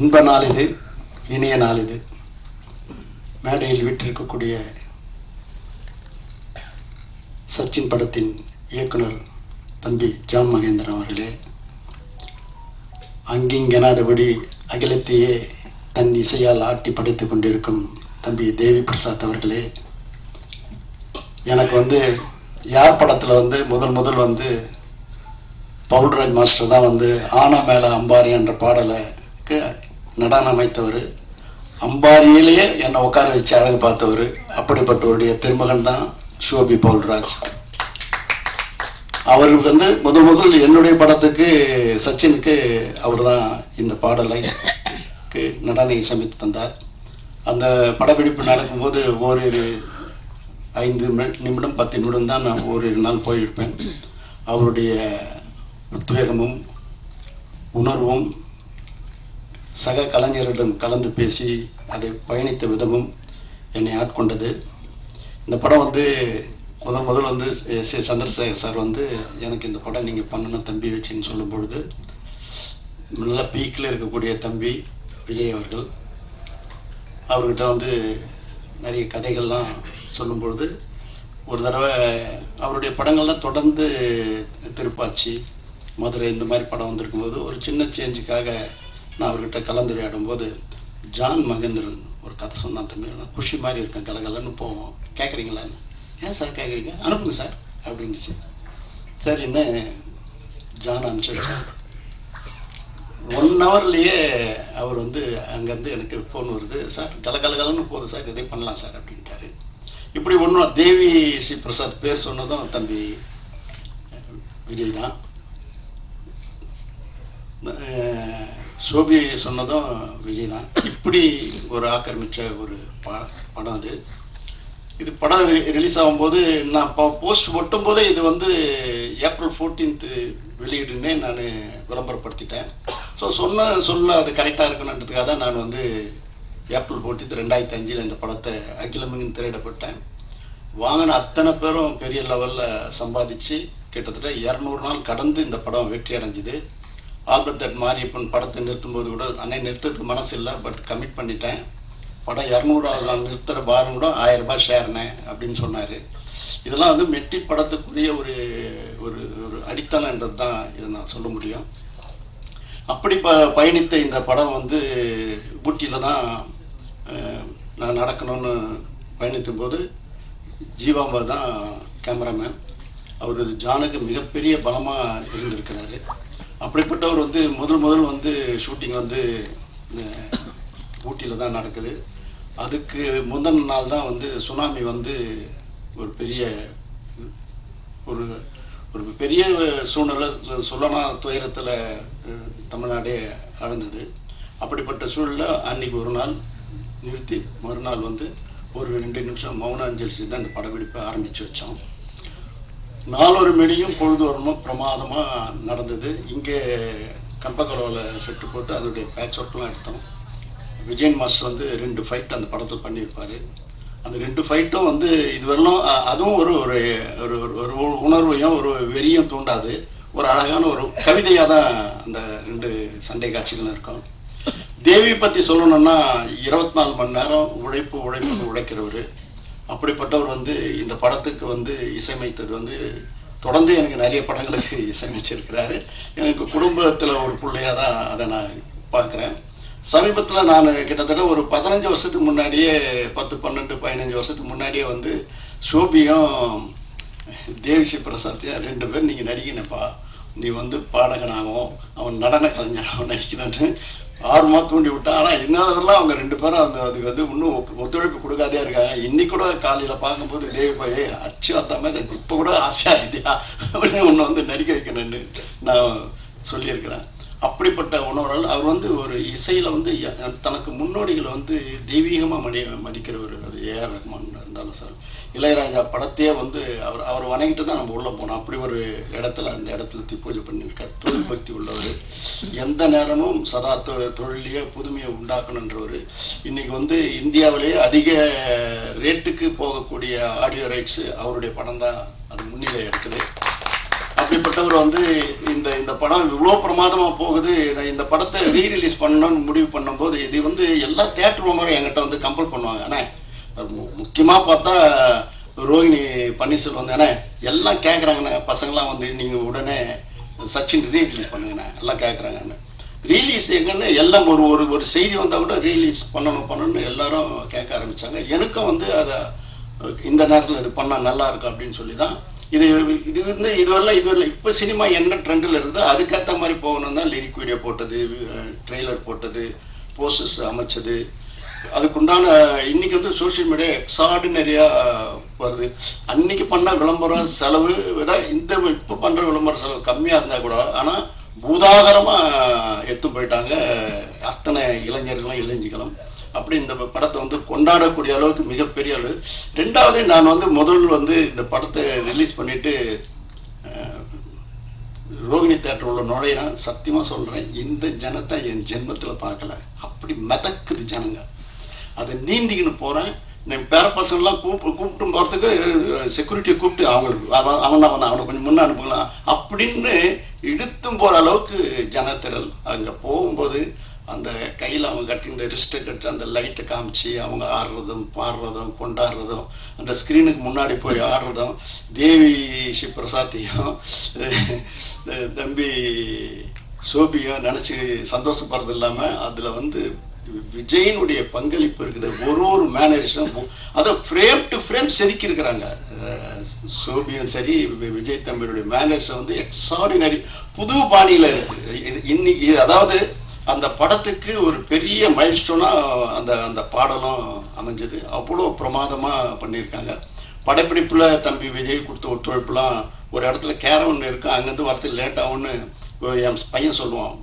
இன்ப நாள் இது இனிய நாள் இது மேடையில் விட்டிருக்கக்கூடிய சச்சின் படத்தின் இயக்குனர் தம்பி ஜாம் மகேந்திரன் அவர்களே அங்கிங்கெனாதபடி அகிலத்தையே தன் இசையால் ஆட்டி படைத்து கொண்டிருக்கும் தம்பி தேவி பிரசாத் அவர்களே எனக்கு வந்து யார் படத்தில் வந்து முதல் முதல் வந்து பவுல்ராஜ் மாஸ்டர் தான் வந்து ஆனா மேலே அம்பாரி என்ற பாடலுக்கு நடனம் அமைத்தவர். அம்பாரியிலேயே என்னை உட்கார வச்சு அழகு பார்த்தவர். அப்படிப்பட்டவருடைய திருமகன் தான் ஷோபி பவுல்ராஜ் அவருக்கு வந்து முதல் முதல் என்னுடைய படத்துக்கு சச்சினுக்கு அவர் தான் இந்த பாடலைக்கு நடனை இசையமைத்து தந்தார். அந்த படப்பிடிப்பு நடக்கும்போது ஓரிரு ஐந்து நிமி- நிமிடம் பத்து நிமிடம் தான் நான் ஓரிரு நாள் போயிருப்பேன். அவருடைய உத்வேகமும் உணர்வும் சக கலைஞரிடம் கலந்து பேசி அதை பயணித்த விதமும் என்னை ஆட்கொண்டது. இந்த படம் வந்து முதல் முதல் வந்து எஸ் ஏ சந்திரசேகர் சார் வந்து எனக்கு இந்த படம் நீங்கள் பண்ணணும் தம்பி வச்சுன்னு சொல்லும் பொழுது நல்ல பீக்கில் இருக்கக்கூடிய தம்பி விஜய் அவர்கள் அவர்கிட்ட வந்து நிறைய கதைகள்லாம் சொல்லும் பொழுது ஒரு தடவை அவருடைய படங்கள்லாம் தொடர்ந்து திருப்பாச்சி மதுரை இந்த மாதிரி படம் வந்திருக்கும்போது ஒரு சின்ன சேஞ்சுக்காக நான் அவர்கிட்ட கலந்துரையாடும் போது ஜான் மகேந்திரன் ஒரு கதை சொன்னான் தம்பி. நான் குஷி மாதிரி இருக்கேன் கலகலன்னு போவோம். கேட்குறீங்களான்னு ஏன் சார் கேட்குறீங்க அனுப்புங்க சார். அப்படின்னுச்சு. சரின்னு ஜான் அனுப்பிச்சு ஒன் ஹவர்லேயே அவர் வந்து அங்கேருந்து எனக்கு ஃபோன் வருது. சார் கலகலகலன்னு போகுது சார். இதை பண்ணலாம் சார் அப்படின்ட்டாரு. இப்படி ஒன்றும் தேவி சி பிரசாத் பேர் சொன்னதும் தம்பி விஜய் தான். சோபி சொன்னதும் விஜய் தான் இப்படி ஒரு ஆக்கிரமித்த ஒரு ப படம் அது. இது படம் ரிலீஸ் ஆகும்போது நான் இப்போ போஸ்ட் ஒட்டும் போதே இது வந்து ஏப்ரல் ஃபோர்டீன்த்து வெளியிடுன்னே நான் விளம்பரப்படுத்திட்டேன். ஸோ சொன்ன சொல்ல அது கரெக்டாக இருக்கணுன்றதுக்காக தான் நான் வந்து ஏப்ரல் ஃபோர்டீன்த் ரெண்டாயிரத்தி அஞ்சில் இந்த படத்தை அகிலமின் திரையிடப்பட்டேன். வாங்கின அத்தனை பேரும் பெரிய லெவலில் சம்பாதிச்சு கிட்டத்தட்ட இரநூறு நாள் கடந்து இந்த படம் வெற்றி அடைஞ்சிது. ஆல்பர்ட் தட் மாரியப்பன் படத்தை நிறுத்தும்போது கூட அன்னை நிறுத்தத்துக்கு மனசு இல்லை பட் கமிட் பண்ணிட்டேன். படம் இரநூறாவது நாள் நிறுத்துகிற பாரம் கூட ஆயிரம் ரூபாய் ஷேர்னேன் அப்படின்னு சொன்னார். இதெல்லாம் வந்து மெட்டி படத்துக்குரிய ஒரு ஒரு ஒரு அடித்தளன்றது தான் இதை நான் சொல்ல முடியும். அப்படி ப பயணித்த இந்த படம் வந்து ஊட்டியில் தான் நான் நடக்கணும்னு பயணித்தும் போது ஜீவாம்பா தான் கேமராமேன் அவர் ஜானுக்கு மிகப்பெரிய பலமாக இருந்திருக்கிறாரு. அப்படிப்பட்டவர் வந்து முதல் முதல் வந்து ஷூட்டிங் வந்து ஊட்டியில் தான் நடக்குது. அதுக்கு முந்தின நாள் தான் வந்து சுனாமி வந்து ஒரு பெரிய ஒரு ஒரு பெரிய சூழ்நிலை சொ- சொல்லலாம் துயரத்தில் தமிழ்நாடே அழந்தது. அப்படிப்பட்ட சூழலில் அன்னைக்கு ஒரு நாள் நிறுத்தி மறுநாள் வந்து ஒரு ரெண்டு நிமிஷம் மௌன அஞ்சலி செய்து அந்த படப்பிடிப்பை ஆரம்பித்து வச்சோம். நாலொரு மணியும் பொழுதுவரமும் பிரமாதமாக நடந்தது. இங்கே கம்பக்கலோவில் செட்டு போட்டு அதோடைய பேட்ச் ஒர்க்லாம் எடுத்தோம். விஜயன் மாஸ்டர் வந்து ரெண்டு ஃபைட் அந்த படத்தில் பண்ணியிருப்பார். அந்த ரெண்டு ஃபைட்டும் வந்து இதுவரையிலும் அதுவும் ஒரு ஒரு ஒரு ஒரு- ஒரு உணர்வையும் ஒரு வெறியும் தூண்டாது. ஒரு அழகான ஒரு கவிதையாக தான் அந்த ரெண்டு சண்டை காட்சிகளும் இருக்கும். தேவி பற்றி சொல்லணும்னா இருபத்தி நாலு மணி நேரம் உழைப்பு உழைப்பு உழைக்கிறவர். அப்படிப்பட்டவர் வந்து இந்த படத்துக்கு வந்து இசையமைத்தது வந்து தொடர்ந்து எனக்கு நிறைய படங்களுக்கு இசையமைச்சிருக்கிறாரு. எனக்கு குடும்பத்தில் ஒரு பிள்ளையாக தான் அதை நான் பார்க்குறேன். சமீபத்தில் நான் கிட்டத்தட்ட ஒரு பதினஞ்சு வருஷத்துக்கு முன்னாடியே பத்து பன்னெண்டு பதினஞ்சு வருஷத்துக்கு முன்னாடியே வந்து சோபியும் தேவிசி பிரசாத்தையும் ரெண்டு பேரும் நீங்கள் நடிக்கணுப்பா நீ வந்து பாடகனாகவும் அவன் நடன கலைஞராகவும் நடிக்கணும்னு ஆர்வமாக தூண்டி விட்டான். ஆனால் இன்னதெல்லாம் அவங்க ரெண்டு பேரும் அந்த அதுக்கு வந்து இன்னும் ஒத்து- ஒத்துழைப்பு கொடுக்காதே இருக்காங்க. இன்னைக்கு கூட காலையில் பார்க்கும்போது தேவி போய் அச்சு வந்த மாதிரி இப்போ கூட ஆசையாக இருந்தியா அப்படின்னு ஒன்று வந்து நடிக்க வைக்கணும்னு நான் சொல்லியிருக்கிறேன். அப்படிப்பட்ட உணவர்கள் அவர் வந்து ஒரு இசையில் வந்து தனக்கு முன்னோடிகளை வந்து தெய்வீகமாக மடி மதிக்கிறவர். அது ஏஆர் ரஹ்மான் இருந்தாலும் சார். இளையராஜா படத்தையே வந்து அவர் அவர் வணங்கிட்டு தான் நம்ம உள்ளே போனோம். அப்படி ஒரு இடத்துல அந்த இடத்துல தி பூஜை பண்ணியிருக்கார். தொழில் பக்தி உள்ளவர். எந்த நேரமும் சதா தொ- தொழிலையே புதுமையை உண்டாக்கணுன்றவர். இன்றைக்கி வந்து இந்தியாவிலேயே அதிக ரேட்டுக்கு போகக்கூடிய ஆடியோ ரைட்ஸு அவருடைய படம் தான். அது முன்னிலை எடுக்குது அப்படிப்பட்டவர் வந்து இந்த படம் இவ்வளோ பிரமாதமாக போகுது நான் இந்த படத்தை ரீ ரிலீஸ் பண்ணணும்னு முடிவு பண்ணும்போது இது வந்து எல்லா தேட்டர் ஓனரும் என்கிட்ட வந்து கம்பல் பண்ணுவாங்க. அண்ணே முக்கியமாக பார்த்தா ரோஹிணி பன்னீர்செல்வம் வந்து அண்ணே எல்லாம் கேட்குறாங்கண்ணே பசங்களாம் வந்து நீங்கள் உடனே சச்சின் ரீ ரிலீஸ் பண்ணுங்கண்ணே எல்லாம் கேட்குறாங்கண்ணே ரீலீஸ் எங்கன்னு எல்லாம் ஒரு ஒரு ஒரு செய்தி வந்தால் கூட ரீலீஸ் பண்ணணும் பண்ணணும்னு எல்லாரும் கேட்க ஆரம்பித்தாங்க எனக்கும் வந்து அதை இந்த நேரத்தில் இது பண்ணால் நல்லா இருக்கும் அப்படின்னு சொல்லி தான் இது இது வந்து இதுவரெல்லாம் இதுவரையில் இப்போ சினிமா என்ன ட்ரெண்டில் இருக்குதோ அதுக்கேற்ற மாதிரி போகணும் தான் லிரிக் வீடியோ போட்டது ட்ரெய்லர் போட்டது போஸ்டர்ஸ் அமைச்சது. அதுக்குண்டான இன்னைக்கு வந்து சோஷியல் மீடியா எக்ஸார்டினரியாக வருது. அன்னைக்கு பண்ண விளம்பரம் செலவு விட இந்த இப்போ பண்ணுற விளம்பர செலவு கம்மியாக இருந்தால் கூட ஆனால் பூதாகரமாக எடுத்து போயிட்டாங்க அத்தனை இளைஞர்களும் இளைஞர்களும். அப்படி இந்த படத்தை வந்து கொண்டாடக்கூடிய அளவுக்கு மிகப்பெரிய அளவு. ரெண்டாவது நான் வந்து முதல் வந்து இந்த படத்தை ரிலீஸ் பண்ணிட்டு ரோகிணி தேட்டர் உள்ள நுழையிறேன். சத்தியமாக சொல்கிறேன் இந்த ஜனத்தை என் ஜென்மத்தில் பார்க்கல. அப்படி மிதக்குது ஜனங்க. அதை நீந்திக்கின்னு போகிறேன் என் பேர பசங்கள்லாம் கூப்பிட்டு கூப்பிட்டு போகிறதுக்கு செக்யூரிட்டியை கூப்பிட்டு அவங்களுக்கு அவன் அவன் அவன் அவனை கொஞ்சம் முன்னே அனுப்புக்கலாம் அப்படின்னு இழுத்தும் போகிற அளவுக்கு ஜனத்திரல் அங்கே போகும்போது அந்த கையில் அவங்க கட்டி இந்த ரிஸ்ட்டை கட்டி அந்த லைட்டை காமிச்சு அவங்க ஆடுறதும் பாடுறதும் கொண்டாடுறதும் அந்த ஸ்க்ரீனுக்கு முன்னாடி போய் ஆடுறதும் தேவி சிவபிரசாத்தையும் தம்பி சோபியும் நினச்சி சந்தோஷப்படுறது இல்லாமல் அதில் வந்து விஜயினுடைய பங்களிப்பு இருக்குது. ஒரு ஒரு மேனரிஸும் அதை ஃப்ரேம் டு ஃப்ரேம் செதுக்கியிருக்கிறாங்க. சோபியும் சரி விஜய் தம்பியுடைய மேனர்ஸை வந்து எக்ஸார்டினரி புது பாணியில் இது இன்னைக்கு இது அதாவது அந்த படத்துக்கு ஒரு பெரிய மைல்ஸ்டோனாக அந்த அந்த பாடலும் அமைஞ்சது. அவ்வளோ பிரமாதமாக பண்ணியிருக்காங்க. படப்பிடிப்பில் தம்பி விஜய் கொடுத்த ஒத்துழைப்புலாம் ஒரு இடத்துல கேரவன் இருக்கும் அங்கேருந்து வரத்துக்கு லேட் ஆகும்னு என் பையன் சொல்லுவான்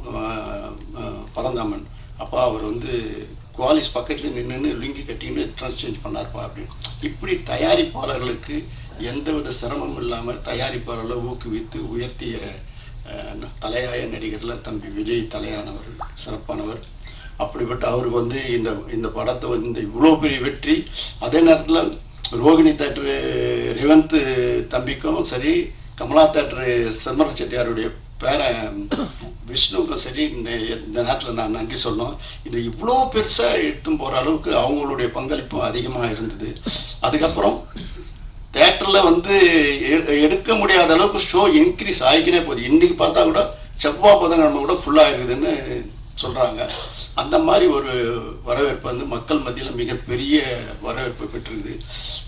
பரந்தாமன். அப்பா அவர் வந்து குவாலிஸ் பக்கத்தில் நின்றுன்னு லுங்கி கட்டின்னு ட்ரெஸ் சேஞ்ச் பண்ணார்ப்பா அப்படின்னு. இப்படி தயாரிப்பாளர்களுக்கு எந்தவித சிரமமும் இல்லாமல் தயாரிப்பாளர்களை ஊக்குவித்து உயர்த்திய தலையாய நடிகரில் தம்பி விஜய் தலையானவர் சிறப்பானவர். அப்படிப்பட்ட அவருக்கு வந்து இந்த இந்த படத்தை வந்து இந்த இவ்வளோ பெரிய வெற்றி. அதே நேரத்தில் ரோகிணி தேட்டரு ரிவந்த் தம்பிக்கும் சரி கமலா தேட்டரு செம்மர செட்டியாருடைய பேரன் விஷ்ணுவுக்கும் சரி இந்த நேரத்தில் நான் நன்றி சொல்லணும். இது இவ்வளோ பெருசாக எடுத்து போகிற அளவுக்கு அவங்களுடைய பங்களிப்பும் அதிகமாக இருந்தது. அதுக்கப்புறம் தேட்டரில் வந்து எடுக்க முடியாத அளவுக்கு ஷோ இன்க்ரீஸ் ஆகிக்கினே போகுது. இன்றைக்கி பார்த்தா கூட செவ்வாய் புதன்கிழமை கூட ஃபுல்லாக இருக்குதுன்னு சொல்கிறாங்க அந்த மாதிரி ஒரு வரவேற்பு வந்து மக்கள் மத்தியில் மிகப்பெரிய வரவேற்பு பெற்றிருக்குது.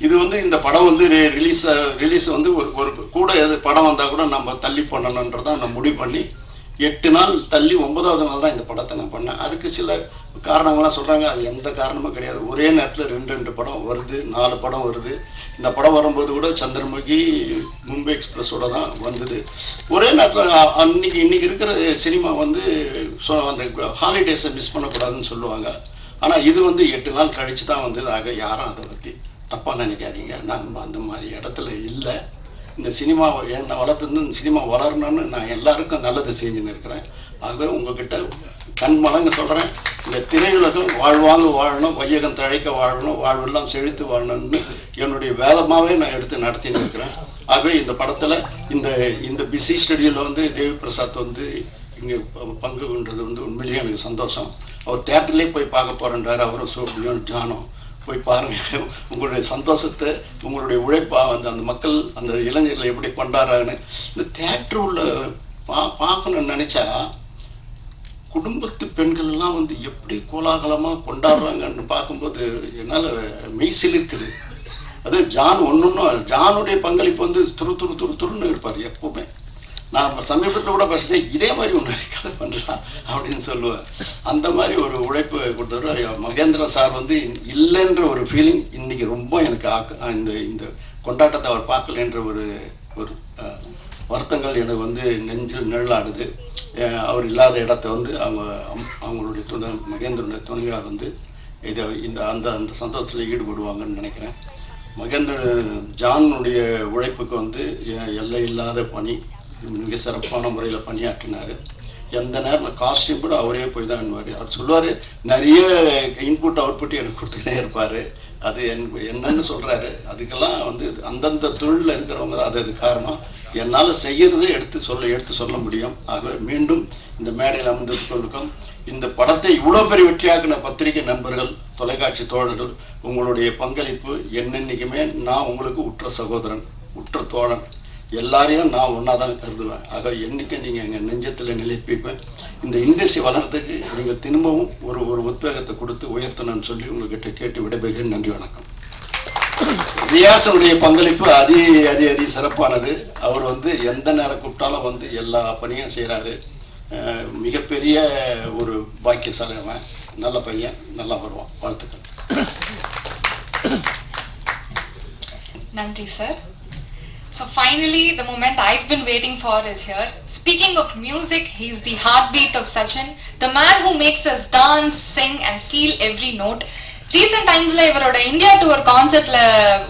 இது வந்து இந்த படம் வந்து ரிலீஸ் ரிலீஸ் வந்து ஒரு ஒரு கூட எது படம் வந்தால் கூட நம்ம தள்ளி பண்ணணுன்றதான் நான் முடிவு பண்ணி எட்டு நாள் தள்ளி ஒன்பதாவது நாள் தான் இந்த படத்தை நான் பண்ணேன். அதுக்கு சில காரணங்கள்லாம் சொல்கிறாங்க அது எந்த காரணமும் கிடையாது. ஒரே நேரத்தில் ரெண்டு ரெண்டு படம் வருது. நாலு படம் வருது. இந்த படம் வரும்போது கூட சந்திரமுகி மும்பை எக்ஸ்பிரஸோட தான் வந்தது. ஒரே நேரத்தில் அன்னைக்கு இன்னைக்கு இருக்கிற சினிமா வந்து சொ- அந்த ஹாலிடேஸை மிஸ் பண்ணக்கூடாதுன்னு சொல்லுவாங்க. ஆனால் இது வந்து எட்டு நாள் கழித்து தான் வந்தது ஆக யாரும் அதை பற்றி தப்பாக நினைக்காதீங்க. நம்ம அந்த மாதிரி இடத்துல இல்லை. இந்த சினிமாவை என்னை வளர்த்துருந்து இந்த சினிமா வளரணும்னு நான் எல்லாருக்கும் நல்லது செஞ்சுன்னு இருக்கிறேன். ஆகவே உங்ககிட்ட கண் மலங்க சொல்கிறேன் இந்த திரையுலகம் வாழ்வாங்க வாழணும் வையகம் தழைக்க வாழணும் வாழ்வெல்லாம் செழித்து வாழணும்னு என்னுடைய வேதமாகவே நான் எடுத்து நடத்தின்னு இருக்கிறேன். ஆகவே இந்த படத்தில் இந்த இந்த பிஸி ஸ்டுடியோவில் வந்து தேவி பிரசாத் வந்து இங்கே பங்கு கொண்டது வந்து உண்மையிலேயே எனக்கு சந்தோஷம். அவர் தேட்டர்லேயே போய் பார்க்க போகிறேன்றார் அவரும் சோபியும் ஜானும். போய் பாருங்க. உங்களுடைய சந்தோஷத்தை உங்களுடைய உழைப்பா அந்த அந்த மக்கள் அந்த இளைஞர்களை எப்படி கொண்டாடுறாங்கன்னு இந்த தேட்டர் உள்ள பா பார்க்கணும்னு நினச்சா குடும்பத்து பெண்கள் எல்லாம் வந்து எப்படி கோலாகலமாக கொண்டாடுறாங்கன்னு பார்க்கும்போது என்னால் மெய்சில் இருக்குது. அது ஜான் ஒன்றுன்னும் ஜானுடைய பங்களிப்பு வந்து துரு துரு துரு துருன்னு இருப்பார் எப்பவுமே. நான் சமீபத்தில் கூட பேசுகிறேன் இதே மாதிரி ஒன்று கதை பண்ணுறான் அப்படின்னு சொல்லுவேன். அந்த மாதிரி ஒரு உழைப்பு கொடுத்தவர் மகேந்திர சார் வந்து இல்லைன்ற ஒரு ஃபீலிங் இன்னைக்கு ரொம்ப எனக்கு ஆக்க இந்த இந்த கொண்டாட்டத்தை அவர் பார்க்கலன்ற ஒரு ஒரு வருத்தங்கள் எனக்கு வந்து நெஞ்சில் நிழலாடுது. அவர் இல்லாத இடத்த வந்து அவங்க அம்- அவங்களுடைய துணை மகேந்திரனுடைய துணையார் வந்து இதை இந்த அந்த அந்த சந்தோஷத்தில் ஈடுபடுவாங்கன்னு நினைக்கிறேன். மகேந்திர ஜானுடைய உழைப்புக்கு வந்து எ- எல்லை இல்லாத பணி மிக சிறப்பான முறையில் பணியாற்றினார். எந்த நேரம் காஸ்டியூம் கூட அவரே போய் தான் பண்ணுவார் அவர் சொல்லுவார் நிறைய இன்புட் அவுட்புட் எனக்கு கொடுத்துக்கிட்டே இருப்பார். அது என் என்னன்னு சொல்கிறாரு அதுக்கெல்லாம் வந்து அந்தந்த தொழிலில் இருக்கிறவங்க தான். அது அது காரணம். என்னால் செய்யறதை எடுத்து சொல்ல எடுத்து சொல்ல முடியும். ஆக மீண்டும் இந்த மேடையில் அமர்ந்திருப்பவர்களுக்கும் இந்த படத்தை இவ்வளோ பெரிய வெற்றியாக்கின பத்திரிகை நண்பர்கள் தொலைக்காட்சி தோழர்கள் உங்களுடைய பங்களிப்பு என்னென்னைக்குமே நான் உங்களுக்கு உற்ற சகோதரன் உற்ற தோழன். எல்லாரையும் நான் ஒன்றா தான் கருதுவேன். ஆக என்றைக்கு நீங்கள் எங்கள் நெஞ்சத்தில் நிலைப்பிப்பேன் இந்த இண்டஸ்ட்ரி வளர்றதுக்கு நீங்கள் திரும்பவும் ஒரு ஒரு உத்வேகத்தை கொடுத்து உயர்த்தணும்னு சொல்லி உங்கள்கிட்ட கேட்டு விடைபெறுகிறேன். நன்றி வணக்கம். வியாசனுடைய பங்களிப்பு அதி அதி அதி சிறப்பானது அவர் வந்து எந்த நேரம் கூப்பிட்டாலும் வந்து எல்லா பணியும் செய்கிறாரு மிகப்பெரிய ஒரு பாக்கியசாலி அவன் நல்ல பையன் நல்லா வருவான் வாழ்த்துக்கள் நன்றி sir So finally, the moment I've been waiting for is here. Speaking of music, he's the heartbeat of Sachin, the man who makes us dance, sing and feel every note. Recent டைம்ஸ்ல இவரோட India tour கான்சர்ட்ல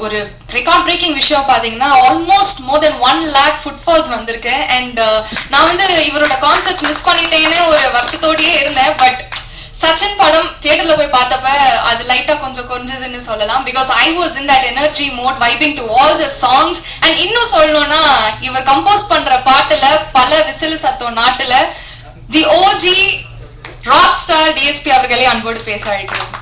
ஒரு record breaking விஷயம் பாத்தீங்கன்னா almost more than one lakh footfalls வந்திருக்கு. And uh, நான் வந்து இவரோட concerts miss பண்ணிட்டேன்னு ஒரு வருத்தத்தோடயே இருந்தேன். பட் சச்சின் படம் தியேட்டர்ல போய் பார்த்தப்ப அது லைட்டா கொஞ்சம் கொஞ்சதுன்னு சொல்லலாம். Because I was in that energy mode vibing to all the songs and இன்னும் சொல்லணும்னா இவர் கம்போஸ் பண்ற பாட்டுல பல விசில் சத்தம் நாட்டுல the OG rock star DSP அவர்களே அன்போடு பேச அழைக்கிறோம்.